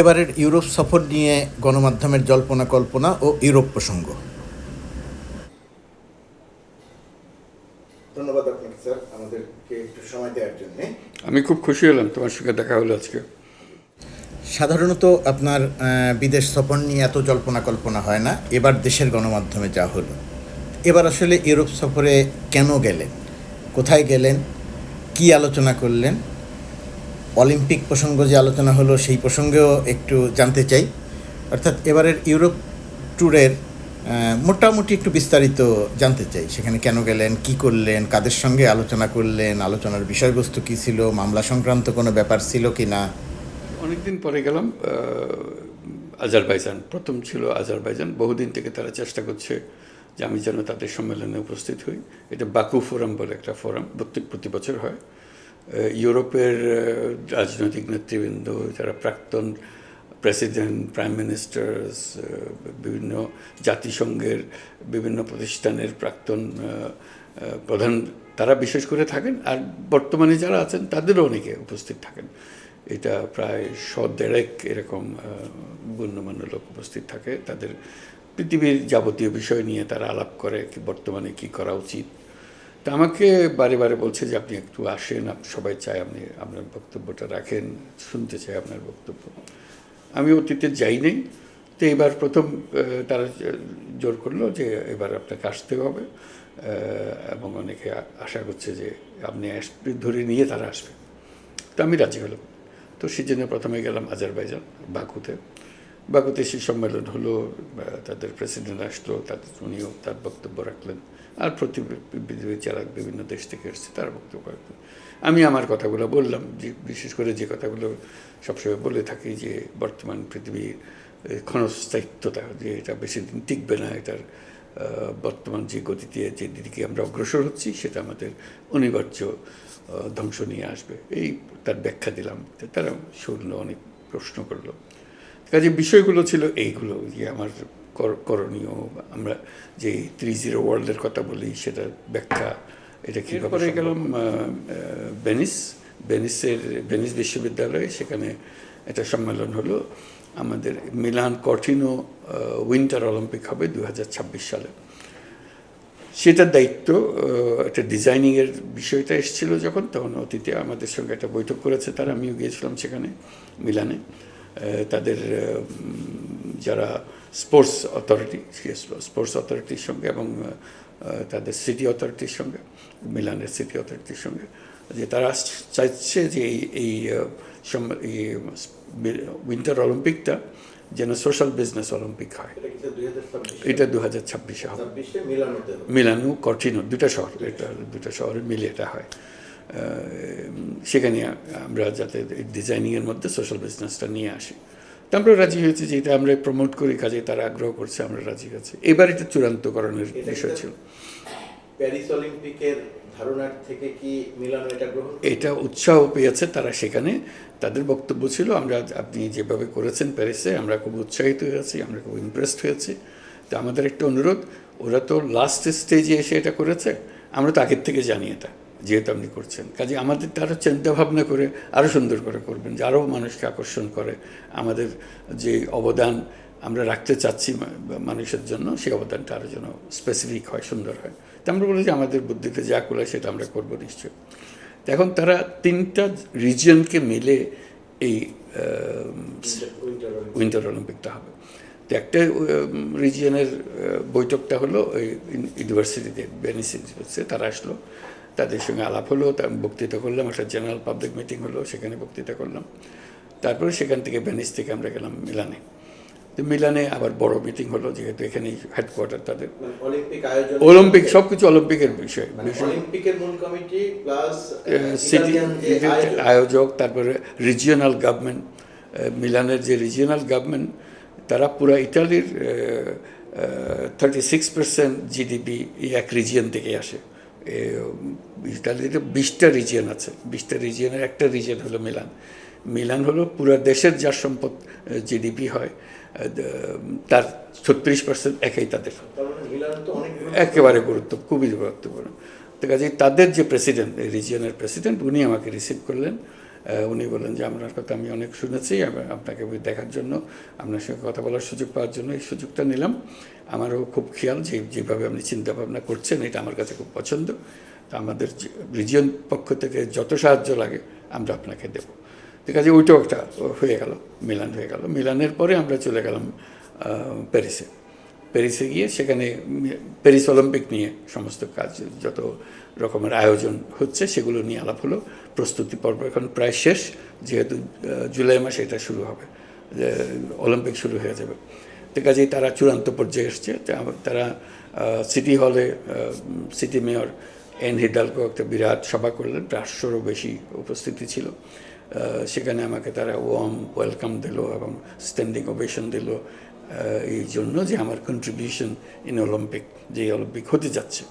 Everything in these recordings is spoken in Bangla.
এবারের ইউরোপ সফর নিয়ে গণমাধ্যমের জল্পনা কল্পনা ও ইউরোপ প্রসঙ্গ। ধন্যবাদ আপনাকে স্যার আমাদেরকে একটু সময় দেওয়ার জন্য। আমি খুব খুশি হলাম তোমার সঙ্গে দেখা হলো আজকে। সাধারণত আপনার বিদেশ সফর নিয়ে এত জল্পনা কল্পনা হয় না এবার দেশের গণমাধ্যমে যা হলো। এবার আসলে ইউরোপ সফরে কেন গেলেন? কোথায় গেলেন? কি আলোচনা করলেন? অলিম্পিক প্রসঙ্গ যে আলোচনা হলো, সেই প্রসঙ্গেও একটু জানতে চাই। অর্থাৎ এবারের ইউরোপ ট্যুরের মোটামুটি একটু বিস্তারিত জানতে চাই। সেখানে কেন গেলেন, কি করলেন, কাদের সঙ্গে আলোচনা করলেন, আলোচনার বিষয়বস্তু কী ছিল, মামলা সংক্রান্ত কোনো ব্যাপার ছিল কি না? অনেকদিন পরে গেলাম আজারবাইজান। প্রথম ছিল আজারবাইজান। বহুদিন থেকে তারা চেষ্টা করছে যে আমি যেন তাদের সম্মেলনে উপস্থিত হই। এটা বাকু ফোরাম বলে একটা ফোরাম, প্রত্যেক প্রতি বছর হয়। ইউরোপের রাজনৈতিক নেতৃবৃন্দ, যারা প্রাক্তন প্রেসিডেন্ট, প্রাইম মিনিস্টার্স বিভিন্ন জাতিসংঘের বিভিন্ন প্রতিষ্ঠানের প্রাক্তন প্রধান, তারা বিশেষ করে থাকেন। আর বর্তমানে যারা আছেন, তাদেরও অনেকে উপস্থিত থাকেন। এটা প্রায় শ দেড়েক এরকম গণ্যমান্য লোক উপস্থিত থাকে। তাদের পৃথিবীর যাবতীয় বিষয় নিয়ে তারা আলাপ করে কি বর্তমানে কি করা উচিত। তা আমাকে বারে বারে বলছে যে আপনি একটু আসেন সবাই চায় আপনি আপনার বক্তব্যটা রাখেন, শুনতে চাই আপনার বক্তব্য। আমি অতীতে যাই নাই তো এবার প্রথম তারা জোর করল যে এবার আপনাকে আসতে হবে এবং অনেকে আশা করছে যে আপনি ধরে নিয়ে তারা আসবে। তো আমি রাজি হলাম। তো সেই জন্য প্রথমে গেলাম আজারবাইজান, বাকুতে। বাকুতে সেই সম্মেলন হলো তাদের প্রেসিডেন্ট আসলো, তাদের উনিও তার বক্তব্য রাখলেন, আর প্রতি পৃথিবীর যারা বিভিন্ন দেশ থেকে এসছে, তার বক্তব্য রাখলেন। আমি আমার কথাগুলো বললাম, যে বিশেষ করে যে কথাগুলো সবসময় বলে থাকি, যে বর্তমান পৃথিবীর ক্ষণস্থায়িত্বতা যে এটা বেশি দিন টিকবে না, এটার বর্তমান যে গতিতে, যে দিকে আমরা অগ্রসর হচ্ছি, সেটা আমাদের অনিবার্য ধ্বংস নিয়ে আসবে। এই তার ব্যাখ্যা দিলাম। তারা শুনলো অনেক প্রশ্ন করল। কাজে বিষয়গুলো ছিল এইগুলো যে আমার কর- করণীয় আমরা যে থ্রি জিরো ওয়ার্ল্ডের কথা বলি সেটা ব্যাখ্যা এটা কীভাবে গেলাম ভেনিস। ভেনিসের ভেনিস বিশ্ববিদ্যালয়ে সেখানে একটা সম্মেলন হলো। আমাদের মিলান কর্টিনো উইন্টার অলিম্পিক হবে দু হাজার ছাব্বিশ সালে। সেটার দায়িত্ব একটা ডিজাইনিংয়ের বিষয়টা এসেছিল যখন তখন অতীতে আমাদের সঙ্গে একটা বৈঠক করেছে তারা আমিও গিয়েছিলাম সেখানে মিলানে। তাদের যারা স্পোর্টস অথরিটি স্পোর্টস অথরিটির সঙ্গে এবং তাদের সিটি অথরিটির সঙ্গে মিলানের সিটি অথরিটির সঙ্গে যে তারা চাইছে যে এই এই উইন্টার অলিম্পিকটা যেন সোশ্যাল বিজনেস অলিম্পিক হয়। এটা দু হাজার ছাব্বিশে? হবে। মিলানো কর্টিনো দুটা শহর এটা দুটা শহরে মিলে এটা হয়। সেখানে আমরা যাতে ডিজাইনিংয়ের মধ্যে সোশ্যাল বিজনেসটা নিয়ে আসি। তা আমরা রাজি হয়েছি যে এটা আমরা প্রমোট করি কাজে তারা আগ্রহ করছে আমরা রাজি আছি। এবার এটা চূড়ান্তকরণের বিষয় ছিল। প্যারিস অলিম্পিকের ধারণার থেকে কি মিলানো এটা গ্রহণ এটা উৎসাহ পেয়েছে তারা সেখানে। তাদের বক্তব্য ছিল আমরা আপনি যেভাবে করেছেন প্যারিসে আমরা খুব উৎসাহিত হয়েছি আমরা খুব ইমপ্রেসড হয়েছি তো আমাদের একটা অনুরোধ ওরা তো লাস্ট স্টেজে এসে এটা করেছে আমরা তো আগের থেকে জানি এটা। যেহেতু আপনি করছেন। কাজে আমাদের তারও চিন্তা ভাবনা করে আরও সুন্দর করে করবেন, যে আরও মানুষকে আকর্ষণ করে আমাদের যে অবদান আমরা রাখতে চাচ্ছি মানুষের জন্য, সেই অবদানটা আরও যেন স্পেসিফিক হয়, সুন্দর হয়। তো আমরা বলি যে আমাদের বুদ্ধিতে যা কুলায় সেটা আমরা করব নিশ্চয়ই। তো এখন তারা তিনটা রিজিয়নকে মিলে এই উইন্টার অলিম্পিকটা হবে। তো একটা রিজিয়নের বৈঠকটা হলো ওই ইউনিভার্সিটিতে বেনিস ইউনিভার্সিটি তারা আসলো। তাদের সঙ্গে আলাপ হলো তার বক্তৃতা করলাম একটা জেনারেল পাবলিক মিটিং হলো সেখানে বক্তৃতা করলাম। তারপরে সেখান থেকে ভেনিস থেকে আমরা গেলাম মিলানে। তো মিলানে আবার বড় মিটিং হলো যেহেতু এখানেই হেডকোয়ার্টার তাদের। অলিম্পিক সব কিছু অলিম্পিকের বিষয় সিটি আয়োজক তারপরে রিজিওনাল গভর্নমেন্ট মিলানের যে রিজিওনাল গভর্নমেন্ট তারা পুরো ইটালির থার্টি সিক্স পার্সেন্ট জিডিপি এক রিজিয়ন থেকে আসে। এ, ইটালিতে বিশটা রিজিয়ন আছে। বিশটা রিজিয়নের একটা রিজিয়ন হলো মিলান। মিলান হলো পুরো দেশের যা সম্পদ জিডিপি হয় তার ছত্রিশ পার্সেন্ট একাই তাদের। একেবারে গুরুত্ব খুবই গুরুত্বপূর্ণ। তো কাজে তাদের যে প্রেসিডেন্ট রিজিয়নের প্রেসিডেন্ট উনি আমাকে রিসিভ করলেন। উনি বলেন যে, আপনার কথা আমি অনেক শুনেছি আপনাকে দেখার জন্য, আপনার সঙ্গে কথা বলার সুযোগ পাওয়ার জন্য এই সুযোগটা নিলাম। আমারও খুব খেয়াল যে, যেভাবে আপনি চিন্তা ভাবনা করছেন, এটা আমার কাছে খুব পছন্দ। তা আমাদের রিজিয়ন পক্ষ থেকে যত সাহায্য লাগে, আমরা আপনাকে দেবো। ঠিক আছে ওইটাও একটা হয়ে গেল, মিলান হয়ে গেল। মিলানের পরে আমরা চলে গেলাম প্যারিসে। প্যারিসে গিয়ে সেখানে প্যারিস অলিম্পিক নিয়ে সমস্ত কাজ, যত রকমের আয়োজন হচ্ছে, সেগুলো নিয়ে আলাপ হলো। প্রস্তুতি পর্ব এখন প্রায় শেষ, যেহেতু জুলাই মাসে এটা শুরু হবে, যে অলিম্পিক শুরু হয়ে যাবে। তো কাজেই তারা চূড়ান্ত পর্যায়ে এসছে তারা সিটি হলে সিটি মেয়র এন হিডালকো একটা বিরাট সভা করলেন প্রায় আটশোরও বেশি উপস্থিতি ছিল। সেখানে আমাকে তারা ওয়াম ওয়েলকাম দিল এবং স্ট্যান্ডিং ওভেশন দিল এই জন্য যে আমার কন্ট্রিবিউশন ইন অলিম্পিক যে অলিম্পিক হতে যাচ্ছে।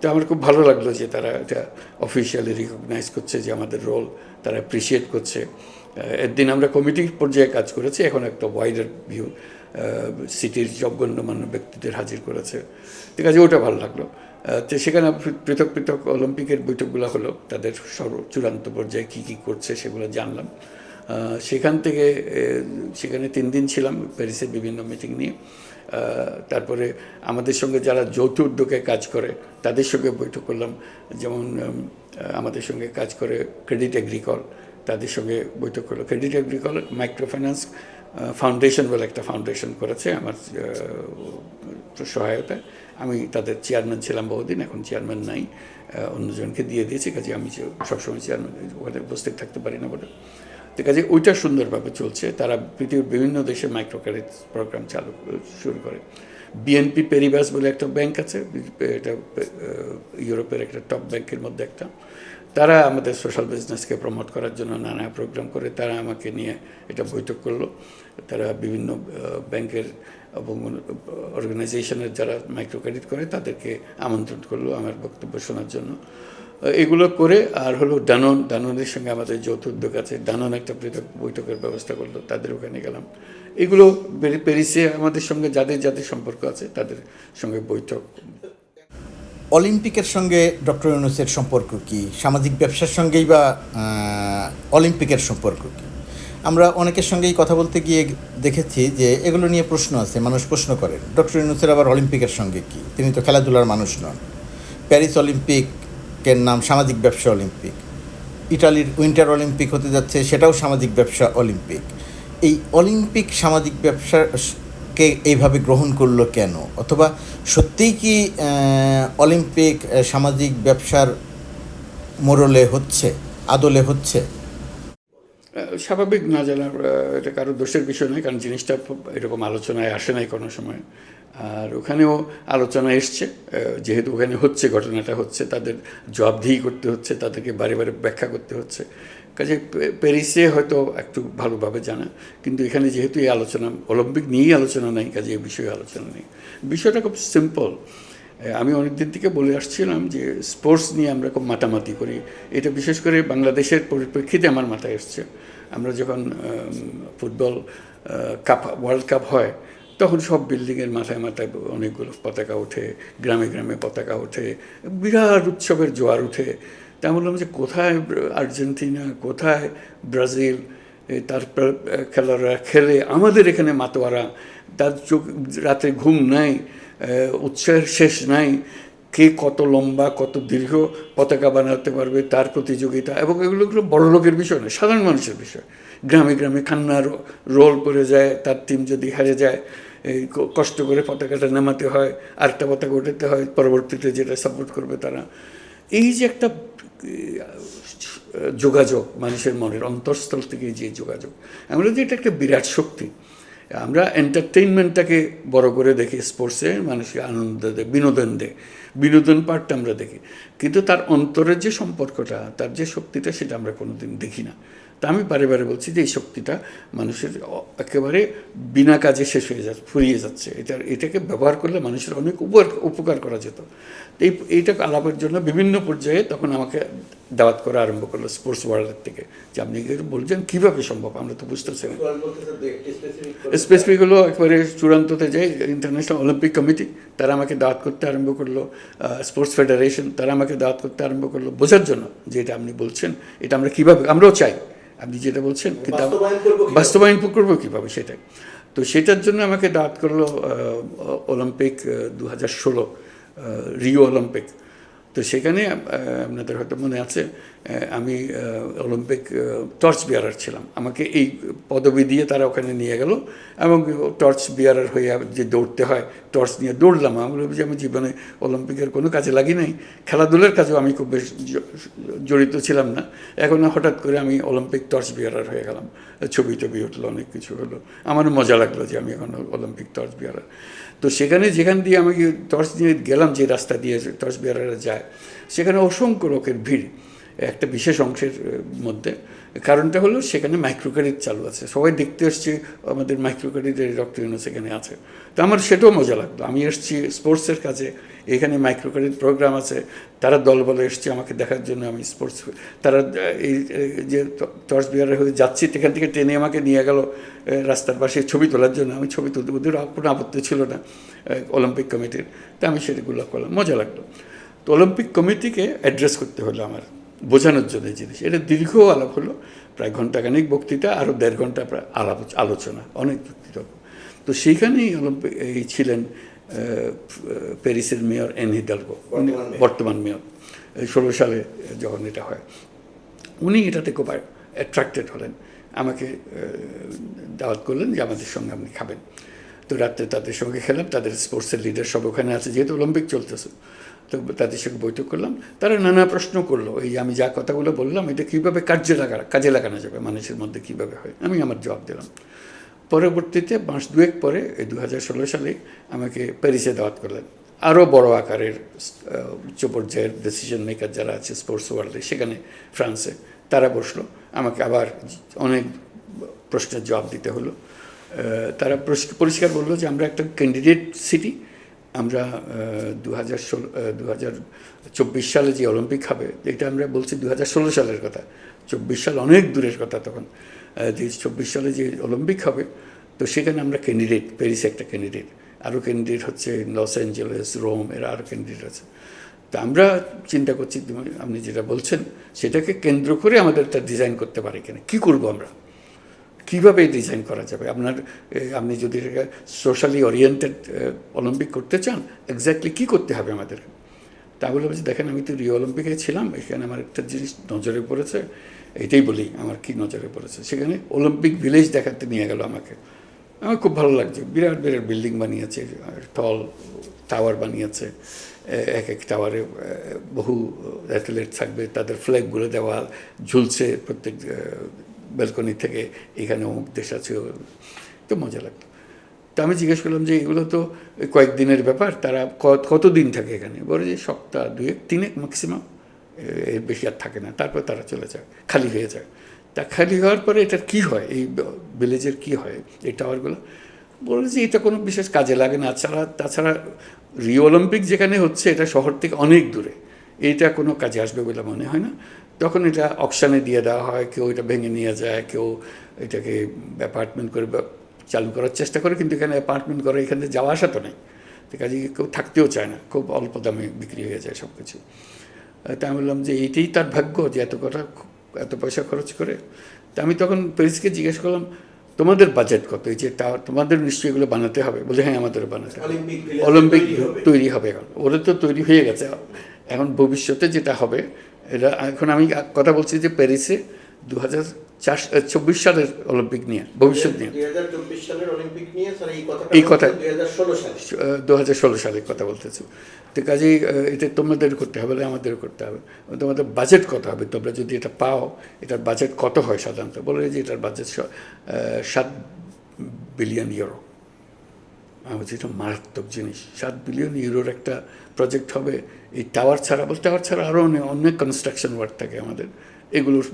তো আমার খুব ভালো লাগল যে তারা এটা অফিসিয়ালি রিকগনাইজ করছে যে আমাদের রোল তারা অ্যাপ্রিসিয়েট করছে। আহ, এর দিন আমরা কমিটির পর্যায়ে কাজ করেছি এখন একটা ওয়াইডার ভিউ সিটির সব গণ্যমান্য ব্যক্তিদের হাজির করেছে। ঠিক আছে ওটা ভালো লাগল। তো সেখানে পৃথক পৃথক অলিম্পিকের বৈঠকগুলো হলো তাদের সর্ব চূড়ান্ত পর্যায়ে কী কী করছে সেগুলো জানলাম। সেখান থেকে সেখানে তিন দিন ছিলাম প্যারিসের বিভিন্ন মিটিং নিয়ে। তারপরে আমাদের সঙ্গে যারা যৌথ উদ্যোগে কাজ করে, তাদের সঙ্গে বৈঠক করলাম। যেমন আমাদের সঙ্গে কাজ করে ক্রেডিট এগ্রিকল তাদের সঙ্গে বৈঠক করল। Credit agricole micro finance foundation বলে একটা ফাউন্ডেশন করেছে আমার সহায়তায়। আমি তাদের চেয়ারম্যান ছিলাম বহুদিন, এখন চেয়ারম্যান নাই। অন্যজনকে দিয়ে দিয়েছি, কাজে আমি সবসময় চেয়ারম্যান ওখানে উপস্থিত থাকতে পারি না বলে তো কাজে ওইটা সুন্দরভাবে চলছে। তারা পৃথিবীর বিভিন্ন দেশে মাইক্রো ক্রেডিট প্রোগ্রাম চালু শুরু করে। বিএনপি পেরিবাস বলে একটা ব্যাংক আছে, এটা ইউরোপের একটা টপ ব্যাংকের মধ্যে একটা। তারা আমাদের সোশ্যাল বিজনেসকে প্রমোট করার জন্য নানা প্রোগ্রাম করে। তারা আমাকে নিয়ে এটা বৈঠক করল। তারা বিভিন্ন ব্যাংকের এবং অর্গানাইজেশনের যারা মাইক্রো ক্রেডিট করে, তাদেরকে আমন্ত্রণ করল আমার বক্তব্য শোনার জন্য। এগুলো করে আর হলো ডানন, ডাননের সঙ্গে আমাদের যৌথ উদ্যোগ আছে। ডানন একটা পৃথক বৈঠকের ব্যবস্থা করল, তাদের ওখানে গেলাম। এগুলো প্যারিসে আমাদের সঙ্গে যাদের যাদের সম্পর্ক আছে, তাদের সঙ্গে বৈঠক। অলিম্পিকের সঙ্গে ডক্টর ইউনুসের সম্পর্ক কি? সামাজিক ব্যবসার সঙ্গেই বা অলিম্পিকের সম্পর্ক কি? আমরা অনেকের সঙ্গেই কথা বলতে গিয়ে দেখেছি যে এগুলো নিয়ে প্রশ্ন আছে, মানুষ প্রশ্ন করেন ডক্টর ইউনুসের আবার অলিম্পিকের সঙ্গে কি? তিনি তো খেলাধুলার মানুষ নন। প্যারিস অলিম্পিকের নাম সামাজিক ব্যবসা অলিম্পিক। ইটালির উইন্টার অলিম্পিক হতে যাচ্ছে, সেটাও সামাজিক ব্যবসা অলিম্পিক। এই অলিম্পিক সামাজিক ব্যবসা কে এইভাবে গ্রহণ করল কেন? অথবা সত্যিই কি অলিম্পিক সামাজিক ব্যবসার মোড়লে হচ্ছে, আদলে হচ্ছে? স্বাভাবিক না জানার এটা কারও দোষের বিষয় নয়, কারণ জিনিসটা এরকম আলোচনায় আসে নাই কোনো সময়। আর ওখানেও আলোচনা এসছে যেহেতু ওখানে হচ্ছে, ঘটনাটা হচ্ছে, তাদের জবাবদিহি করতে হচ্ছে, তাদেরকে বারে বারে ব্যাখ্যা করতে হচ্ছে। কাজে প্যারিসে হয়তো একটু ভালোভাবে জানা, কিন্তু এখানে যেহেতু এই আলোচনা, অলিম্পিক নিয়েই আলোচনা নেই, কাজে এই বিষয়ে আলোচনা নেই। বিষয়টা খুব সিম্পল আমি অনেক দিন থেকে বলে আসছিলাম যে স্পোর্টস নিয়ে আমরা খুব মাতামাতি করি। এটা বিশেষ করে বাংলাদেশের পরিপ্রেক্ষিতে আমার মাথায় এসছে। আমরা যখন ফুটবল কাপ ওয়ার্ল্ড কাপ হয় তখন সব বিল্ডিংয়ের মাথায় মাথায় অনেকগুলো পতাকা ওঠে গ্রামে গ্রামে পতাকা ওঠে বিরাট উৎসবের জোয়ার উঠে। তা বললাম যে কোথায় আর্জেন্টিনা কোথায় ব্রাজিল? তারপর খেলোয়াড়রা খেলে আমাদের এখানে মাতোয়ারা তার চোখ রাতে ঘুম আহ, উৎসাহের শেষ নাই, কে কত লম্বা, কত দীর্ঘ পতাকা বানাতে পারবে তার প্রতিযোগিতা এবং এগুলো এগুলো বড় লোকের বিষয় না সাধারণ মানুষের বিষয়। গ্রামে গ্রামে কান্নার রোল পড়ে যায়, তার টিম যদি হারে যায়, এই কষ্ট করে পতাকাটা নামাতে হয়, আরেকটা পতাকা ওঠাতে হয়, পরবর্তীতে যেটা সাপোর্ট করবে তারা। এই যে একটা যোগাযোগ, মানুষের মনের অন্তঃস্থল থেকে যে যোগাযোগ, আমরা যে এটা একটা বিরাট শক্তি। আমরা এন্টারটেইনমেন্টটাকে বড় করে দেখি স্পোর্টসে মানুষকে আনন্দ দেয় বিনোদন দেয় বিনোদন পার্টটা আমরা দেখি। কিন্তু তার অন্তরের যে সম্পর্কটা, তার যে শক্তিটা, সেটা আমরা কোনোদিন দেখি না। তা আমি বারে বারে বলছি যে এই শক্তিটা মানুষের একেবারে বিনা কাজে শেষ হয়ে যাচ্ছে ফুরিয়ে যাচ্ছে। এটা এটাকে ব্যবহার করলে মানুষের অনেক উপকার উপকার করা যেত। এই এইটা আলাপের জন্য বিভিন্ন পর্যায়ে তখন আমাকে দাওয়াত করা আরম্ভ করল স্পোর্টস ওয়ার্ল্ডের থেকে। যে আপনি বলছেন? কীভাবে সম্ভব? আমরা তো বুঝতেছি না। স্পেসিফিক হলো একবারে চূড়ান্ততে যাই ইন্টারন্যাশনাল অলিম্পিক কমিটি তারা আমাকে দাওয়াত করতে আরম্ভ করল। স্পোর্টস ফেডারেশন তারা আমাকে দাওয়াত করতে আরম্ভ করল। বোঝার জন্য যে এটা আপনি বলছেন এটা আমরা কীভাবে আমরাও চাই। আপনি যেটা বলছেন বাস্তবায়ন করব করব কীভাবে? সেটাই। তো সেটার জন্য আমাকে দাঁত করল অলিম্পিক দু হাজার ষোলো রিও অলিম্পিক। তো সেখানে আপনাদের হয়তো মনে আছে আমি অলিম্পিক টর্চ বিয়ারার ছিলাম। আমাকে এই পদবি দিয়ে তারা ওখানে নিয়ে গেল এবং টর্চ বিয়ারার হয়ে যে দৌড়তে হয় টর্চ নিয়ে দৌড়লাম। আমি বললাম যে আমি জীবনে অলিম্পিকের কোনো কাজে লাগি নাই। খেলাধুলার কাজেও আমি খুব বেশ জড়িত ছিলাম না। এখন হঠাৎ করে আমি অলিম্পিক টর্চ বিয়ারার হয়ে গেলাম। ছবি টবি উঠল, অনেক কিছু হলো। আমার মজা লাগল যে আমি এখন অলিম্পিক টর্চ বিয়ারার তো সেখানে, যেখান দিয়ে আমি টর্চ নিয়ে গেলাম, যে রাস্তা দিয়ে টর্চ বিয়ারারা যায়, সেখানে অসংখ্য লোকের ভিড়। একটা বিশেষ অংশের মধ্যে। কারণটা হলো সেখানে মাইক্রো ক্রেডিট চালু আছে। সবাই দেখতে এসছে আমাদের মাইক্রো ক্রেডিটের ডক্টর ইউনো সেখানে আছে। তো আমার সেটাও মজা লাগল। আমি এসছি স্পোর্টসের কাজে, এখানে মাইক্রো ক্রেডিট প্রোগ্রাম আছে। তারা দলবলে এসছে আমাকে দেখার জন্য, আমি স্পোর্টস তারা এই এই যে টর্চ বিহারে হয়ে যাচ্ছি, সেখান থেকে ট্রেনে আমাকে নিয়ে গেল রাস্তার পাশে ছবি তোলার জন্য। আমি ছবি তুলতে, ওদের কোনো আপত্তি ছিল না অলিম্পিক কমিটির তা আমি সেগুলো করলাম। মজা লাগল। তো অলিম্পিক কমিটিকে অ্যাড্রেস করতে হলো আমার। বোঝানোর জন্য জিনিস। এটা দীর্ঘ আলাপ হলো প্রায় ঘন্টাখানিক বক্তৃতা আরও দেড় ঘণ্টা প্রায় আলাপ আলোচনা অনেক যুক্তিতর্ক তো সেইখানেই অলিম্পিক এই ছিলেন প্যারিসের মেয়র এন হিদালগো উনি বর্তমান মেয়র। ষোলো সালে যখন এটা হয় উনি এটাতে খুব অ্যাট্রাক্টেড হলেন। আমাকে দাওয়াত করলেন যে আমাদের সঙ্গে আপনি খাবেন। তো রাত্রে তাদের সঙ্গে খেলাম তাদের স্পোর্টসের লিডার সব ওখানে আছে যেহেতু অলিম্পিক চলতেছে। তো তাদের সঙ্গে বৈঠক করলাম। তারা নানা প্রশ্ন করল, এই আমি যা কথাগুলো বললাম, এটা কীভাবে কার্যে লাগা, কাজে লাগানো যাবে? মানুষের মধ্যে কীভাবে হয়? আমি আমার জবাব দিলাম। পরবর্তীতে মাস দুয়েক পরে, এই দু ষোলো সালে আমাকে প্যারিসে দাওয়াত করলেন। আরও বড় আকারের উচ্চ পর্যায়ের ডিসিশন মেকার যারা আছে স্পোর্টস ওয়ার্ল্ডে সেখানে ফ্রান্সে তারা বসল। আমাকে আবার অনেক প্রশ্নের জবাব দিতে হলো। তারা পরিষ্কার বলল যে, আমরা একটা ক্যান্ডিডেট সিটি আমরা দু হাজার ষোলো চব্বিশ সালে যে অলিম্পিক হবে এটা আমরা বলছি দু হাজার ষোলো সালের কথা, চব্বিশ সাল অনেক দূরের কথা তখন যে চব্বিশ সালে যে অলিম্পিক হবে, তো সেখানে আমরা ক্যান্ডিডেট প্যারিসে একটা ক্যান্ডিডেট আরও ক্যান্ডিডেট হচ্ছে লস অ্যাঞ্জেলেস রোম এরা আরও ক্যান্ডিডেট আছে। তো আমরা চিন্তা করছি আপনি যেটা বলছেন, সেটাকে কেন্দ্র করে আমাদের একটা ডিজাইন করতে পারি কিনা কী করব আমরা? কীভাবে ডিজাইন করা যাবে? আপনার আপনি যদি সোশ্যালি ওরিয়েন্টেড অলিম্পিক করতে চান এক্স্যাক্টলি কী করতে হবে আমাদের তা বলে বলছি, দেখেন, আমি তো রিও অলিম্পিকে ছিলাম, এখানে আমার একটা জিনিস নজরে পড়েছে এটাই বলি, আমার কি নজরে পড়েছে? সেখানে অলিম্পিক ভিলেজ দেখাতে নিয়ে গেল আমাকে। আমার খুব ভালো লাগছে, বিরাট বিরাট বিল্ডিং বানিয়েছে টল টাওয়ার বানিয়েছে এক এক টাওয়ারে বহু অ্যাথলেট থাকবে, তাদের ফ্ল্যাগগুলো দেওয়া, ঝুলছে প্রত্যেক ব্যালকনি থেকে এখানে অমুক দেশ আছে তো মজা লাগতো। তো আমি জিজ্ঞেস করলাম যে এগুলো তো কয়েকদিনের ব্যাপার, তারা ক- কতদিন থাকে এখানে? বলে যে সপ্তাহ দুয়েক, তিনেক ম্যাক্সিমাম এর বেশি আর থাকে না। তারপর তারা চলে যায় খালি হয়ে যায় তা খালি হওয়ার পরে এটার কী হয়? এই ভিলেজের কী হয়? এই টাওয়ারগুলো বলে যে এটা কোনো বিশেষ কাজে লাগে না। ছাড়া তাছাড়া রিও অলিম্পিক যেখানে হচ্ছে, এটা শহর থেকে অনেক দূরে। এইটা কোনো কাজে আসবে বলে মনে হয় না। তখন এটা অকশানে দিয়ে দেওয়া হয় কেউ এটা ভেঙে নিয়ে যায় কেউ এটাকে অ্যাপার্টমেন্ট করে চালু করার চেষ্টা করে কিন্তু এখানে অ্যাপার্টমেন্ট করে এখানে যাওয়া আসা তো নেই। তো কাজে কেউ থাকতেও চায় না খুব অল্প দামে বিক্রি হয়ে যায় সব কিছু তা আমি বললাম যে এইটাই তার ভাগ্য যে এত কথা এত পয়সা খরচ করে। তা আমি তখন প্যারিসকে জিজ্ঞেস করলাম তোমাদের বাজেট কত? এই যে তা তোমাদের নিশ্চয়ই এগুলো বানাতে হবে। বলে হ্যাঁ আমাদেরও বানাতে হবে। অলিম্পিক তৈরি হবে। তৈরি হবে এখন। ওরা তো তৈরি হয়ে গেছে। এখন ভবিষ্যতে যেটা হবে এটা এখন আমি কথা বলছি যে প্যারিসে দু হাজার চার চব্বিশ সালের অলিম্পিক নিয়ে ভবিষ্যৎ নিয়ে। এই কথা- দুই হাজার ষোলো সালে। দু হাজার ষোলো সালের কথা বলতেছি। তো কাজেই এটা তোমাদের করতে হবে না আমাদেরও করতে হবে। তোমাদের বাজেট কত হবে? তোমরা যদি এটা পাও এটার বাজেট কত হয় সাধারণত? বলে যে এটার বাজেট সাত বিলিয়ন ইউরো আমি বলছি এটা মারাত্মক জিনিস। সাত বিলিয়ন ইউরোর একটা প্রজেক্ট হবে এই টাওয়ার ছাড়া বলতে টাওয়ার ছাড়া আরও অনেক অনেক কনস্ট্রাকশন ওয়ার্ক থাকে আমাদের। এগুলোর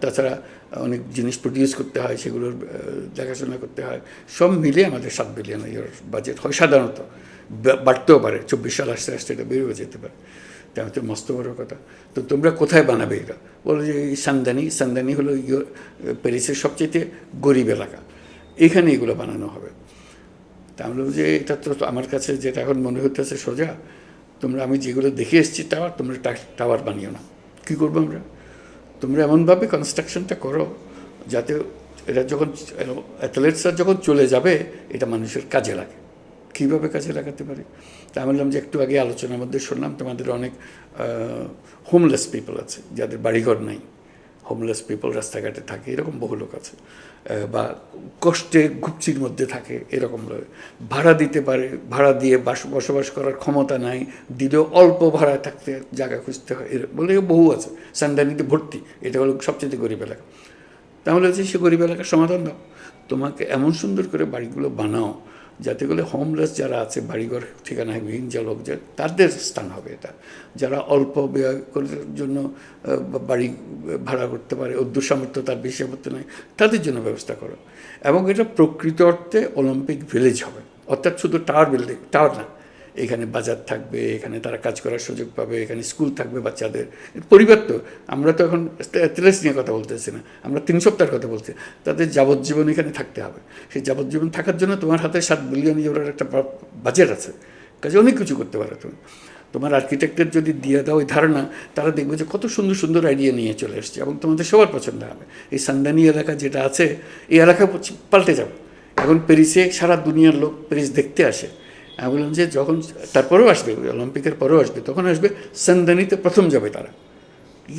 তাছাড়া অনেক জিনিস প্রডিউস করতে হয়, সেগুলোর দেখাশোনা করতে হয়। সব মিলে আমাদের সাত বিলিয়ন ইউরোর বাজেট হয় সাধারণত। বাড়তেও পারে, চব্বিশ সাল আসতে আসতে এটা বেড়েও যেতে পারে। তা তো মস্ত বড় কথা। তো তোমরা কোথায় বানাবে এটা? বলো যে এই সান্দানি সান্দানি হলো ইউ- প্যারিসের সবচেয়ে গরিব এলাকা। এখানে এগুলো বানানো হবে। তা আমি বললাম যে এটা তো আমার কাছে যেটা এখন মনে হতেছে সোজা তোমরা আমি যেগুলো দেখে এসেছি টাওয়ার তোমরা টাওয়ার বানিও না। কী করব আমরা? তোমরা এমনভাবে কনস্ট্রাকশনটা করো যাতে এটা যখন অ্যাথলেটসরা যখন চলে যাবে, এটা মানুষের কাজে লাগে। কীভাবে কাজে লাগাতে পারে? তা আমি বললাম যে একটু আগে আলোচনার মধ্যে শুনলাম তোমাদের অনেক হোমলেস পিপল আছে, যাদের বাড়িঘর নাই। হোমলেস পিপল রাস্তাঘাটে থাকে, এরকম বহু লোক আছে। বা কষ্টে ঘুপচির মধ্যে থাকে, এরকম ভাড়া দিতে পারে, ভাড়া দিয়ে বাস, বসবাস করার ক্ষমতা নাই, দিলেও অল্প ভাড়া থাকতে জায়গা খুঁজতে হয়, এর বলে বহু আছে সান্দানিতে ভর্তি, এটা হলো সবচেয়ে গরিব এলাকা। তাহলে হচ্ছে সে গরিব এলাকার সমাধান দাও, তোমাকে এমন সুন্দর করে বাড়িগুলো বানাও যাতে করে হোমলেস যারা আছে, বাড়িঘর ঠিকানায় বিহীন যা লোক তাদের স্থান হবে এটা। যারা অল্প ব্যয়ের জন্য বাড়ি ভাড়া করতে পারে অদ্য সামর্থ্য তার বেশি সামর্থ্য নয় তাদের জন্য ব্যবস্থা করো। এবং এটা প্রকৃত অর্থে অলিম্পিক ভিলেজ হবে। অর্থাৎ শুধু টাওয়ার বিল্ডিং টাওয়ার না এখানে বাজার থাকবে, এখানে তারা কাজ করার সুযোগ পাবে, এখানে স্কুল থাকবে বাচ্চাদের। পরিবার তো, আমরা তো এখন অ্যাথলেটস নিয়ে কথা বলতেছি না, আমরা তিন সপ্তাহের কথা বলছি। তাদের যাবজ্জীবন এখানে থাকতে হবে। সেই যাবজ্জীবন থাকার জন্য তোমার হাতে সাত বিলিয়ন ইউরোর একটা বাজেট আছে। কাজে অনেক কিছু করতে পারো তুমি। তোমার আর্কিটেক্টের যদি দিয়ে দাও ওই ধারণা, তারা দেখবে যে কত সুন্দর সুন্দর আইডিয়া নিয়ে চলে এসছে এবং তোমাদের সবার পছন্দ হবে। এই সান্দানি এলাকা যেটা আছে, এই এলাকা পাল্টে যাবে এখন প্যারিসে সারা দুনিয়ার লোক প্যারিস দেখতে আসে। আমি বললাম যে যখন তারপরেও আসবে অলিম্পিকের পরেও আসবে, তখন আসবে সান্দানিতে প্রথম যাবে তারা।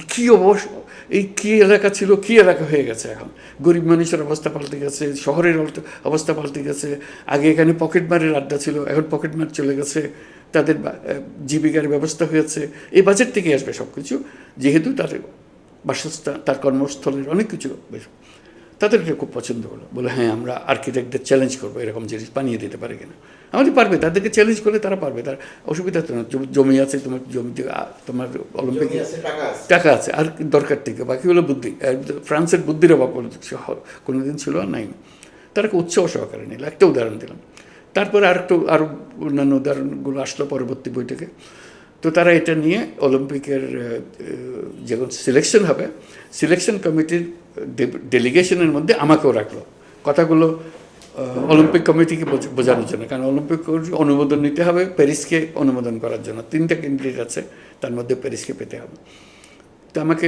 কী অবশ্য এই কী এলাকা ছিল, কী এলাকা হয়ে গেছে এখন? গরিব মানুষের অবস্থা পাল্টে গেছে, শহরের অবস্থা- পাল্টে গেছে, আগে এখানে পকেটমারের আড্ডা ছিল, এখন পকেটমার চলে গেছে, তাদের জীবিকার ব্যবস্থা হয়েছে, এই বাজেট থেকে আসবে সব কিছু যেহেতু তার বাসস্থান, তার কর্মস্থলের অনেক কিছু বেশ- তাদের খুব পছন্দ হলো। বলে হ্যাঁ আমরা আর্কিটেক্টদের চ্যালেঞ্জ করব, এরকম জিনিস বানিয়ে দিতে পারে কিনা? আমাদের পারবে তাদেরকে চ্যালেঞ্জ করলে তারা পারবে। তার অসুবিধা তো না জমি- জমি আছে তোমার জমিতে আ- তোমার অলিম্পিক টাকা আছে। আর দরকার থেকে বাকি হলো বুদ্ধি। ফ্রান্সের বুদ্ধির অভাব কোনো কোনো দিন ছিল আর নাই। তারা উৎসাহ সহকারে নিল একটা উদাহরণ দিলাম। তারপরে আর একটু আরও অন্যান্য উদাহরণগুলো আসলো পরবর্তী বইটাকে তো তারা এটা নিয়ে অলিম্পিকের যখন সিলেকশন হবে সিলেকশন কমিটির ডেলিগেশনের মধ্যে আমাকেও রাখল। কথাগুলো অলিম্পিক কমিটিকে বোঝ- বোঝানোর জন্য। কারণ অলিম্পিক কমিটি অনুমোদন নিতে হবে প্যারিসকে অনুমোদন করার জন্য। তিনটা ক্যান্ডিডেট আছে তার মধ্যে প্যারিসকে পেতে হবে। তো আমাকে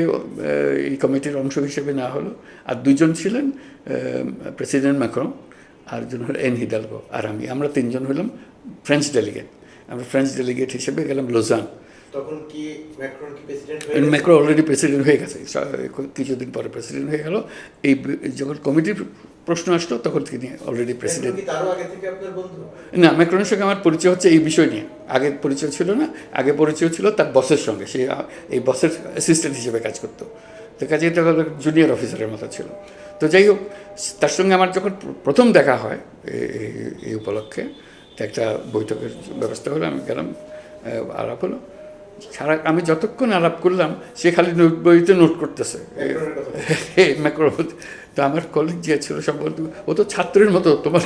এই কমিটির অংশ হিসেবে নেওয়া হলো। আর দুজন ছিলেন প্রেসিডেন্ট ম্যাক্রন আর একজন হল এন হিদালগো আর আমি। আমরা তিনজন হলাম ফ্রেঞ্চ ডেলিগেট আমরা ফ্রেঞ্চ ডেলিগেট হিসেবে গেলাম লোজান তখন কি ম্যাক্রো অলরেডি প্রেসিডেন্ট হয়ে গেছে? কিছুদিন পরে প্রেসিডেন্ট হয়ে গেল। এই যখন কমিটির প্রশ্ন আসলো তখন তিনি অলরেডি প্রেসিডেন্ট না ম্যাক্রনের সঙ্গে আমার পরিচয় হচ্ছে এই বিষয় নিয়ে। আগে পরিচয় ছিল না আগে পরিচয় ছিল তার বসের সঙ্গে। সে এই বসের অ্যাসিস্ট্যান্ট হিসেবে কাজ করতো। তো কাজে এটা জুনিয়র অফিসারের মতো ছিল। তো যাই হোক তার সঙ্গে আমার যখন প্রথম দেখা হয় এই উপলক্ষে তো একটা বৈঠকের ব্যবস্থা হলো আমি গেলাম আলাপ হলো। সারা আমি যতক্ষণ আলাপ করলাম সে খালি নোট বইতে নোট করতেছে। ম্যাক্রো তো আমার কলিগ যে ছিল সম্ভবত ও তো ছাত্রের মতো তোমার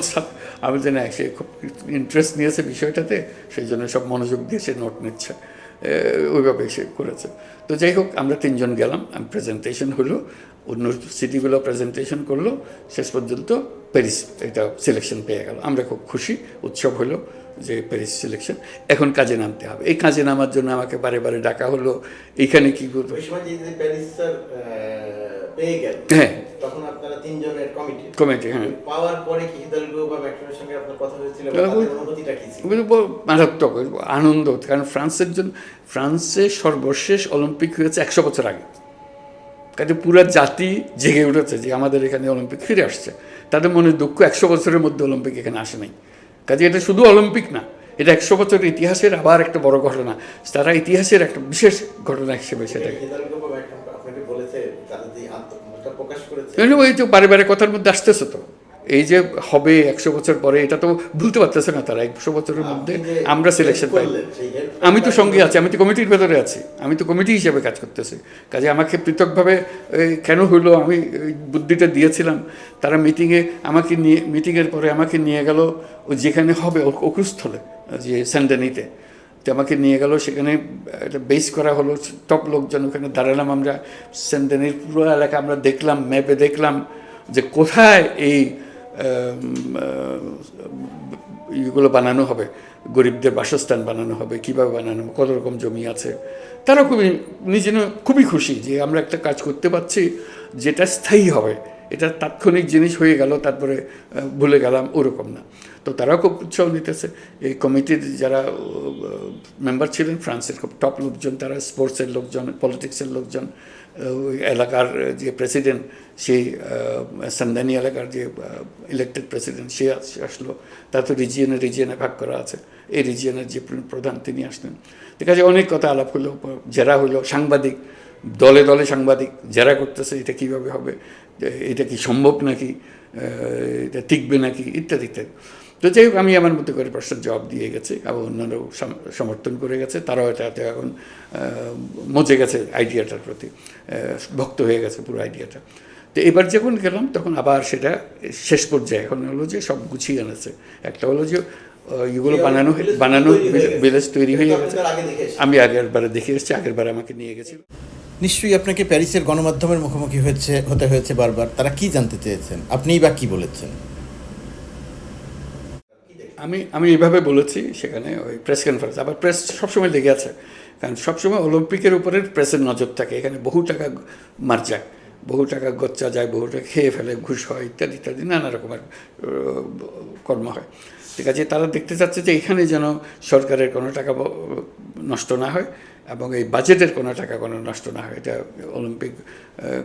আমি জানি না, সে খুব ইন্টারেস্ট নিয়েছে বিষয়টাতে সেই জন্য সব মনোযোগ দিয়ে সে নোট নিচ্ছে। ওইভাবে সে করেছে। তো যাই হোক আমরা তিনজন গেলাম আমি প্রেজেন্টেশন হলো অন্য সিটিগুলো প্রেজেন্টেশন করল শেষ পর্যন্ত প্যারিস এটা সিলেকশন পেয়ে গেল। আমরা খুব খুশি উৎসব হলো যে প্যারিস সিলেকশন এখন কাজে নামতে হবে। এই কাজে নামার জন্য আমাকে বারে বারে ডাকা হলো এইখানে কি করব? পেয়ে গেল। হ্যাঁ। তখন আপনারা তিনজনের কমিটি কমিটি হ্যাঁ। পাওয়ার পরে কি বা ম্যাক্রনের সঙ্গে আপনার কথা হয়েছিল হ্যাঁ, অনুভূতিটা কি ছিল? মারাত্মক আনন্দ কারণ ফ্রান্সের জন্য ফ্রান্সে সর্বশেষ অলিম্পিক হয়েছে একশো বছর আগে। কাজে পুরো জাতি জেগে উঠেছে যে আমাদের এখানে অলিম্পিক ফিরে আসছে। তাদের মনে দুঃখ একশো বছরের মধ্যে অলিম্পিক এখানে আসে নাই। কাজে এটা শুধু অলিম্পিক না এটা একশো বছরের ইতিহাসের আবার একটা বড় ঘটনা। তারা ইতিহাসের একটা বিশেষ ঘটনা হিসেবে সেটাকে ওই তো বারে বারে কথার মধ্যে আসতেছে তো। এই যে হবে একশো বছর পরে এটা তো ভুলতে পারতেছে না তারা। একশো বছরের মধ্যে আমরা সিলেকশন পাই। আমি তো সঙ্গে আছি আমি তো কমিটির ভেতরে আছি। আমি তো কমিটি হিসেবে কাজ করতেছি। কাজে আমাকে পৃথকভাবে কেন হইল আমি বুদ্ধিটা দিয়েছিলাম। তারা মিটিংয়ে আমাকে নিয়ে মিটিংয়ের পরে আমাকে নিয়ে গেল ওই যেখানে হবে অকুস্থলে যে স্যান্ডানিতে। তো আমাকে নিয়ে গেল সেখানে একটা বেস করা হলো টপ লোকজন ওখানে দাঁড়ালাম আমরা। স্যান্ডানির পুরো এলাকা আমরা দেখলাম ম্যাপে দেখলাম যে কোথায় এই ইগুলো বানানো হবে, গরিবদের বাসস্থান বানানো হবে, কীভাবে বানানো কত রকম জমি আছে। তারা খুবই নিজে খুবই খুশি যে আমরা একটা কাজ করতে পারছি যেটা স্থায়ী হবে। এটা তাৎক্ষণিক জিনিস হয়ে গেল, তারপরে ভুলে গেলাম, ওরকম না। তো তারাও খুব উৎসাহ নিতেছে এই কমিটির যারা মেম্বার ছিলেন, ফ্রান্সের খুব টপ লোকজন, তারা স্পোর্টসের লোকজন পলিটিক্সের লোকজন এলাকার যে প্রেসিডেন্ট সেই সান্দানি এলাকার যে ইলেক্টেড প্রেসিডেন্ট সে আসলো। তার তো রিজিয়নে রিজিয়নে ভাগ করা আছে। এই রিজিয়নের যে প্রধান তিনি আসলেন। ঠিক আছে, অনেক কথা আলাপ হলো, জেরা হলো, সাংবাদিক, দলে দলে সাংবাদিক, জেরা করতেছে, এটা কীভাবে হবে এটা কি সম্ভব নাকি এটা টিকবে নাকি, ইত্যাদি ইত্যাদি। তো যাই হোক আমি আমার মতো করে প্রশ্নের জবাব দিয়ে গেছে এবং অন্যরাও সম- সমর্থন করে গেছে। তারাও এটাতে এখন মজে গেছে আইডিয়াটার প্রতি ভক্ত হয়ে গেছে পুরো আইডিয়াটা। তো এবার যখন গেলাম তখন আবার সেটা শেষ পর্যায়ে এখন হলো যে সব গুছিয়ে এনেছে। একটা হলো যে এগুলো বানানো বানানো ভিলেজ তৈরি হয়ে গেছে। আমি আগের বারে দেখে এসেছি আগের বারে আমাকে নিয়ে গেছিল। নিশ্চয়ই আপনাকে প্যারিসের গণমাধ্যমের মুখোমুখি হয়েছে হতে হয়েছে বারবার। তারা কি জানতে চেয়েছেন? আপনিই বা কি বলেছেন? আমি আমি এইভাবে বলেছি সেখানে ওই প্রেস কনফারেন্স আবার প্রেস সবসময় লেগে আছে। কারণ সবসময় অলিম্পিকের উপরে প্রেসের নজর থাকে। এখানে বহু টাকা মার যায়, বহু টাকা গচ্চা যায়, বহু টাকা খেয়ে ফেলে, ঘুষ হয়, ইত্যাদি ইত্যাদি, নানা রকমের কর্ম হয়। ঠিক আছে, তারা দেখতে চাচ্ছে যে এখানে যেন সরকারের কোনো টাকা নষ্ট না হয়। এবং এই বাজেটের কোনো টাকা কোনো নষ্ট না হয়। এটা অলিম্পিক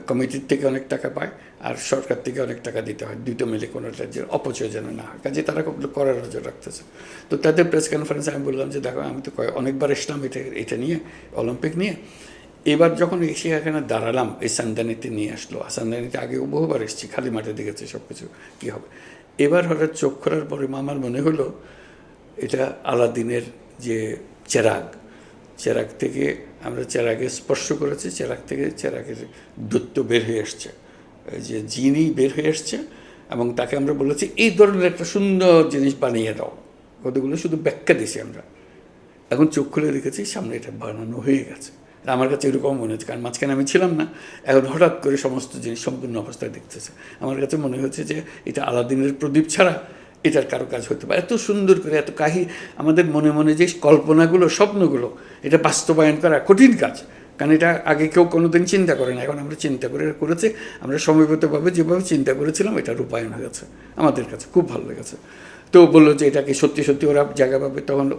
কমিটির থেকে অনেক টাকা পায় আর সরকার থেকে অনেক টাকা দিতে হয়। দুটো মিলে কোনোটা যে অপচয় যেন না হয়। কাজে তারা করার নজর রাখতেছে। তো তাদের প্রেস কনফারেন্সে আমি বললাম যে, দেখো, আমি তো অনেকবার এসলাম এটা এটা নিয়ে, অলিম্পিক নিয়ে। এবার যখন এসে এখানে দাঁড়ালাম, এই সান্দানিতে নিয়ে আসলো। আর সান্দানিতে আগেও বহুবার এসেছি, খালি মাঠে দেখেছি সব কিছু কী হবে। এবার হঠাৎ চোখ খোলার পরে আমার মনে হলো, এটা আলাদিনের যে চেরাগ চেরাগ থেকে আমরা চেরাগে স্পর্শ করেছি চেরাক থেকে চেরাগের দৈত্য বের হয়ে এসছে যে জিনি বের হয়ে এসছে এবং তাকে আমরা বলেছি, এই ধরনের একটা সুন্দর জিনিস বানিয়ে দাও। কতগুলো? শুধু ব্যাখ্যা দিছি আমরা। এখন চোখ খুলে দেখেছি, সামনে এটা বানানো হয়ে গেছে। আমার কাছে এরকম মনে হচ্ছে, কারণ মাঝখানে আমি ছিলাম না, এখন হঠাৎ করে সমস্ত জিনিস সম্পূর্ণ অবস্থায় দেখতেছে। আমার কাছে মনে হচ্ছে যে এটা আলাদিনের প্রদীপ ছাড়া এটার কারও কাজ হতে পারে। এত সুন্দর করে, এত কাহি, আমাদের মনে মনে যে কল্পনাগুলো, স্বপ্নগুলো, এটা বাস্তবায়ন করা কঠিন কাজ। কারণ এটা আগে কেউ কোনোদিন চিন্তা করে না। এখন আমরা চিন্তা করে করেছি, আমরা সময়গতভাবে যেভাবে চিন্তা করেছিলাম এটা রূপায়ণ হয়েছে আমাদের কাছে। খুব ভালো লেগেছে। তো বলল যে এটাকে সত্যি সত্যি? ওরা জায়গা পাবে। তখন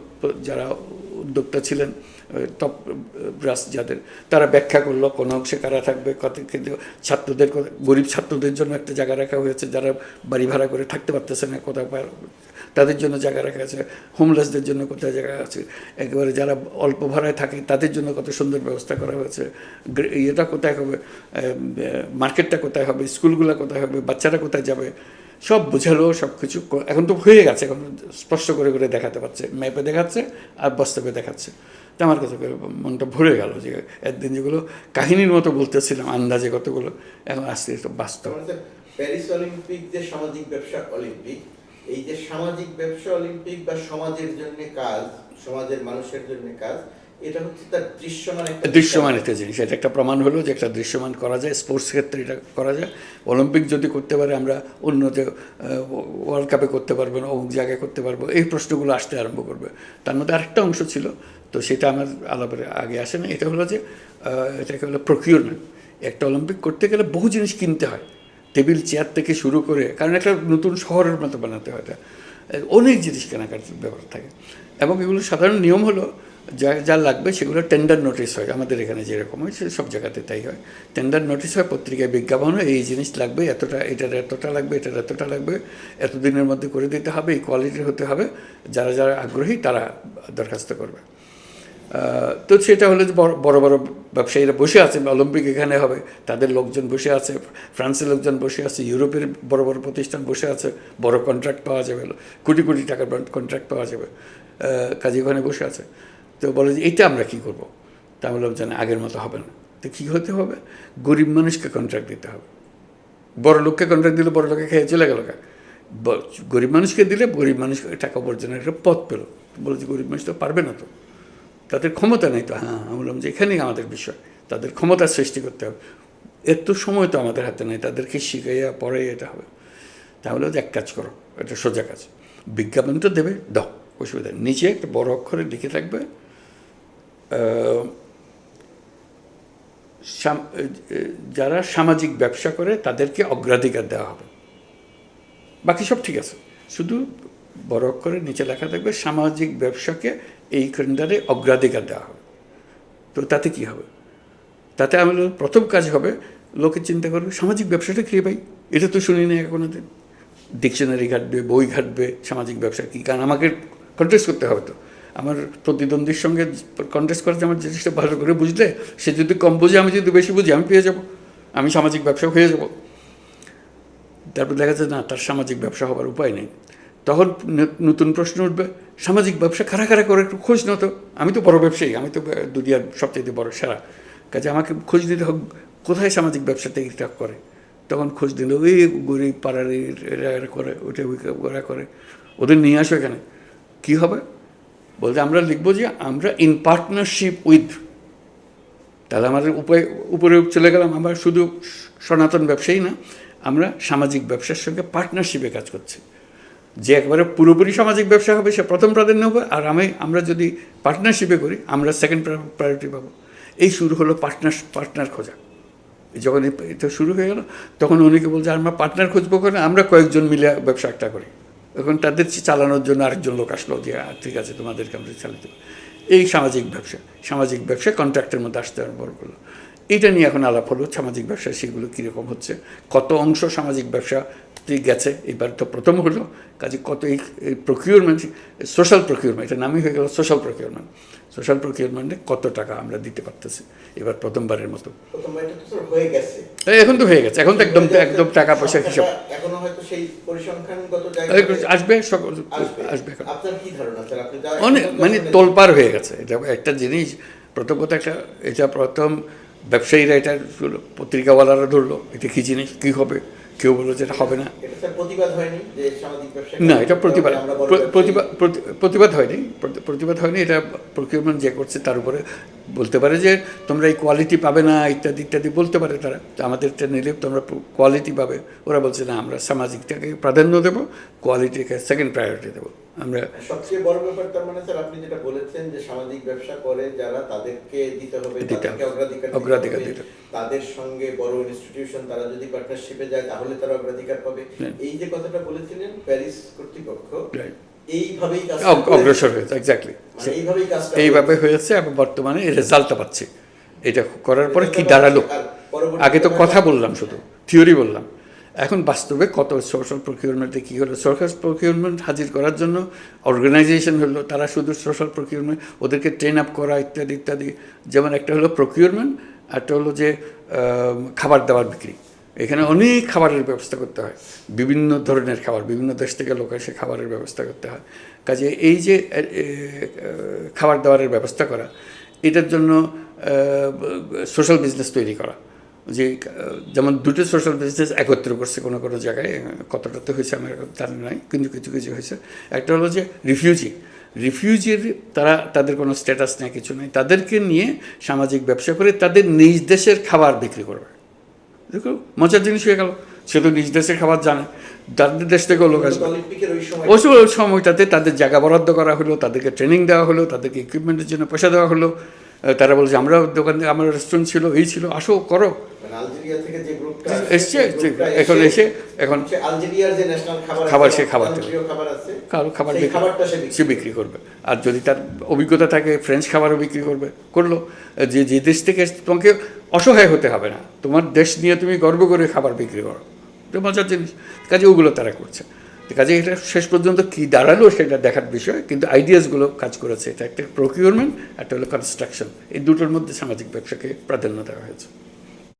যারা উদ্যোক্তা ছিলেন টপ ব্রাস যাদের। তারা ব্যাখ্যা করল, কোনো অংশে কারা থাকবে, কত কিন্তু ছাত্রদের গরিব ছাত্রদের জন্য একটা জায়গা রাখা হয়েছে, যারা বাড়ি ভাড়া করে থাকতে পারতেছে না, কোথাও তাদের জন্য জায়গা রাখা আছে হোমলেসদের জন্য কোথায় জায়গা আছে। একেবারে যারা অল্প ভাড়ায় থাকে, তাদের জন্য কত সুন্দর ব্যবস্থা করা হয়েছে। ইয়েটা কোথায় হবে? মার্কেটটা কোথায় হবে? স্কুলগুলো কোথায় হবে? বাচ্চারা কোথায় যাবে? সব বোঝালো, সব কিছু এখন তো হয়ে গেছে, এখন স্পষ্ট করে করে দেখাতে পারছে। ম্যাপে দেখাচ্ছে আর বাস্তবে দেখাচ্ছে। তো আমার কাছে মনটা ভরে গেল যে একদিন যেগুলো কাহিনীর মতো বলতেছিলাম আন্দাজে কতগুলো এখন আসতে বাস্তব। প্যারিস অলিম্পিক যে সামাজিক ব্যবসা অলিম্পিক এই যে সামাজিক ব্যবসা অলিম্পিক বা সমাজের জন্য কাজ সমাজের মানুষের জন্য কাজ এটা হচ্ছে তার দৃশ্যমান একটা দৃশ্যমান একটা জিনিস এটা একটা প্রমাণ হলো যে একটা দৃশ্যমান করা যায় স্পোর্টস ক্ষেত্রে এটা করা যায়। অলিম্পিক যদি করতে পারে আমরা অন্য যে ওয়ার্ল্ড কাপে করতে পারব না অমুক জায়গায় করতে পারব এই প্রশ্নগুলো আসতে আরম্ভ করবে। তার মধ্যে আরেকটা অংশ ছিল তো সেটা আমার আলাপের আগে আসে না এটা হলো যে এটাকে হলো প্রকিউরমেন্ট একটা অলিম্পিক করতে গেলে বহু জিনিস কিনতে হয়। টেবিল, চেয়ার থেকে শুরু করে, কারণ একটা নতুন শহরের মতো বানাতে হয় এটা। অনেক জিনিস কেনাকাটার ব্যাপার থাকে। এবং এগুলো সাধারণ নিয়ম হলো, যা যা লাগবে সেগুলো টেন্ডার নোটিশ হয়। আমাদের এখানে যেরকম হয়, সে সব জায়গাতে তাই হয়। টেন্ডার নোটিশ হয়, পত্রিকায় বিজ্ঞাপন হয়, এই জিনিস লাগবে, এতটা, এটার এতটা লাগবে, এটার এতটা লাগবে, এতদিনের মধ্যে করে দিতে হবে, এই কোয়ালিটির হতে হবে। যারা যারা আগ্রহী, তারা দরখাস্ত করবে। তো সেটা হলো যে বড় বড় ব্যবসায়ীরা বসে আছে, অলিম্পিক এখানে হবে, তাদের লোকজন বসে আছে, ফ্রান্সের লোকজন বসে আছে, ইউরোপের বড় বড় প্রতিষ্ঠান বসে আছে, বড় কন্ট্রাক্ট পাওয়া যাবে, কোটি কোটি টাকার কন্ট্রাক্ট পাওয়া যাবে কাজে ওখানে বসে আছে। তো বলে যে এটা আমরা কী করব? তা বললাম জানি আগের মতো হবে না। তো কী হতে হবে? গরিব মানুষকে কন্ট্রাক্ট দিতে হবে। বড় লোককে কন্ট্রাক্ট দিলে বড় লোকে খেয়ে চলে গেল। গরিব মানুষকে দিলে গরিব মানুষ টাকা উপার্জনের একটা পথ পেল। বলে যে গরিব মানুষ তো পারবে না তো। তাদের ক্ষমতা নেই তো। হ্যাঁ আমি বললাম যে এখানেই আমাদের বিষয়। তাদের ক্ষমতা সৃষ্টি করতে হবে। এত সময় তো আমাদের হাতে নেই, তাদেরকে শিখাইয়া পরে এটা হবে। তাহলে যে এক কাজ করো, এটা সোজা কাজ। বিজ্ঞাপন তো দেবে, দাও, অসুবিধা। নিচে একটা বড় অক্ষরে লিখে থাকবে যারা সামাজিক ব্যবসা করে তাদেরকে অগ্রাধিকার দেওয়া হবে। বাকি সব ঠিক আছে। শুধু বড় করে নিচে লেখা থাকবে, সামাজিক ব্যবসাকে এই কেন্দ্রে অগ্রাধিকার দেওয়া হবে। তো তাতে কি হবে? তাতে আমাদের প্রথম কাজ হবে, লোকে চিন্তা করবে, সামাজিক ব্যবসাটা কী ভাই? এটা তো শুনি না কোনো দিন ডিকশনারি ঘাটবে, বই ঘাটবে, সামাজিক ব্যবসা কী? কারণ আমাকে কন্টেস্ট করতে হবে তো। আমার প্রতিদ্বন্দ্বীর সঙ্গে কন্টেস্ট করতে আমার জিনিসটা ভালো করে বুঝলে, সে যদি কম বুঝে, আমি যদি বেশি বুঝি, আমি পেয়ে যাব। আমি সামাজিক ব্যবসা হয়ে যাব। তারপর দেখা যায়, না, তার সামাজিক ব্যবসা হবার উপায় নেই। তখন নতুন প্রশ্ন উঠবে, সামাজিক ব্যবসা কারা কারা করে একটু খোঁজ নাও তো। আমি তো বড় ব্যবসায়ী, আমি তো দুনিয়ার সবচেয়ে বড় সেরা। কাজে আমাকে খোঁজ দিতে হোক, কোথায় সামাজিক ব্যবসাতে এটা করে? তখন খোঁজ দিল, ওই গরিব পাড়ার এরা করে, ওটা ওরা করে। ওদের নিয়ে আসো এখানে। কী হবে? বলতে আমরা লিখব যে আমরা ইন পার্টনারশিপ উইথ তাহলে আমাদের উপায়, উপরে চলে গেলাম, আমরা শুধু সনাতন ব্যবসায়ী না, আমরা সামাজিক ব্যবসার সঙ্গে পার্টনারশিপে কাজ করছি। যে একবারে পুরোপুরি সামাজিক ব্যবসা হবে সে প্রথম প্রাধান্য হবে। আর আমি আমরা যদি পার্টনারশিপে করি আমরা সেকেন্ড প্রায়োরিটি পাবো। এই শুরু হলো পার্টনার পার্টনার খোঁজা। যখন এটা শুরু হয়ে গেল তখন অনেকে বলছে আমরা পার্টনার খুঁজবো কেন? আমরা কয়েকজন মিলে ব্যবসা একটা করি। এখন তাদের চালানোর জন্য আরেকজন লোক আসলো যে "আহ, ঠিক আছে তোমাদেরকে আমরা চালাতে এই সামাজিক ব্যবসা সামাজিক ব্যবসা কন্ট্রাক্টের মধ্যে আসতে আরম্ভ করল। এটা নিয়ে এখন আলাপ হলো সামাজিক ব্যবসা সেগুলো কীরকম হচ্ছে কত অংশ সামাজিক ব্যবসা গেছে এবার তো প্রথম হলো কাজে কত এই প্রকিউরমেন্ট সোশ্যাল প্রকিউরমেন্ট এটা নামই হয়ে গেল সোশ্যাল প্রকিউরমেন্ট সোশ্যাল প্রকিউরমেন্টে কত টাকা আমরা দিতে পারতেছি এবার প্রথমবারের মতো। হয়ে গেছে। এখন তো হয়ে গেছে এখন তো একদম একদম টাকা পয়সা হিসাব। আসবে সকল আসবে। অনেক মানে তোলপার হয়ে গেছে এটা একটা জিনিস প্রথম কথা একটা এটা প্রথম ব্যবসায়ীরা এটা পত্রিকাওয়ালারা ধরলো এটা কী জিনিস কী হবে? কেউ বলল যে এটা হবে না। না এটা প্রতিবাদ। প্রতিবাদ প্রতিবাদ হয়নি প্রতিবাদ হয়নি এটা প্রকিউরমেন্ট যে করছে তার উপরে বলতে পারে যে তোমরা এই কোয়ালিটি পাবে না ইত্যাদি ইত্যাদি বলতে পারে তারা। তো আমাদেরটা নিলে তোমরা কোয়ালিটি পাবে। ওরা বলছে না আমরা সামাজিকটাকে প্রাধান্য দেবো কোয়ালিটিকে সেকেন্ড প্রায়োরিটি দেবো। আমরা সবচেয়ে বড় ব্যাপার তার মানে স্যার আপনি যেটা বলেছেন যে সামাজিক ব্যবসা করে যারা তাদেরকে দিতে হবে তাদেরকে অগ্রাধিকার অগ্রাধিকার দিতে তাদের সঙ্গে বড় ইনস্টিটিউশন তারা যদি পার্টনারশিপে যায় তাহলে তারা অগ্রাধিকার পাবে। এই যে কথাটা বলেছিলেন প্যারিস কর্তৃপক্ষ এইভাবেই কাজ অগ্রসর হয়েছে এক্স্যাক্টলি মানে এইভাবেই কাজটা এইভাবে হয়েছে। এবং বর্তমানে রেজাল্টটা পাচ্ছি। এটা করার পরে কি দাঁড়াল? আগে তো কথা বললাম শুধু থিওরি বললাম। এখন বাস্তবে কত সোশ্যাল প্রকিউরমেন্টে কী হলো? সোশ্যাল প্রকিউরমেন্ট হাজির করার জন্য অর্গানাইজেশন হলো, তারা শুধু সোশ্যাল প্রকিউরমেন্ট ওদেরকে ট্রেন আপ করা ইত্যাদি ইত্যাদি। যেমন একটা হলো প্রকিউরমেন্ট একটা হলো যে খাবার দাবার বিক্রি। এখানে অনেক খাবারের ব্যবস্থা করতে হয়। বিভিন্ন ধরনের খাবার, বিভিন্ন দেশ থেকে লোক এসে খাবারের ব্যবস্থা করতে হয়। কাজে এই যে খাবার দাবারের ব্যবস্থা করা, এটার জন্য সোশ্যাল বিজনেস তৈরি করা। যে যেমন দুটো সোশ্যাল বিজনেস একত্র করছে কোনো কোনো জায়গায় কতটা তো হয়েছে আমার জানা নাই কিন্তু কিছু কিছু হয়েছে। একটা হলো যে রিফিউজি রিফিউজির তারা তাদের কোনো স্ট্যাটাস নেই কিছু নেই। তাদেরকে নিয়ে সামাজিক ব্যবসা করে তাদের নিজ দেশের খাবার বিক্রি করবে। দেখো মজার জিনিস হয়ে গেল। সে তো নিজ দেশের খাবার জানে। তাদের দেশ থেকেও লোক আসবে। ওই সময় ওই সময়- ওই সময়টাতে তাদের জায়গা বরাদ্দ করা হলো তাদেরকে ট্রেনিং দেওয়া হলো তাদেরকে ইকুইপমেন্টের জন্য পয়সা দেওয়া হলো। তারা বলছে আমরা দোকান আমার রেস্টুরেন্ট ছিল এই ছিল আসো করো। মানে এসছে, এখন এসে এখন খাবার সে খাবার কারও খাবার সে বিক্রি করবে। আর যদি তার অভিজ্ঞতা থাকে ফ্রেঞ্চ খাবারও বিক্রি করবে। করল। যে যে দেশ থেকে তোমাকে অসহায় হতে হবে না। তোমার দেশ নিয়ে তুমি গর্ব করে খাবার বিক্রি করো। তো মজার জিনিস। কাজে ওগুলো তারা করছে। কাজে এটা শেষ পর্যন্ত কি দাঁড়াল সেটা দেখার বিষয়, কিন্তু আইডিয়াসগুলো কাজ করেছে। এটা একটা প্রকিউরমেন্ট একটা হলো কনস্ট্রাকশন এই দুটোর মধ্যে সামাজিক ব্যবসাকে প্রাধান্য দেওয়া হয়েছে।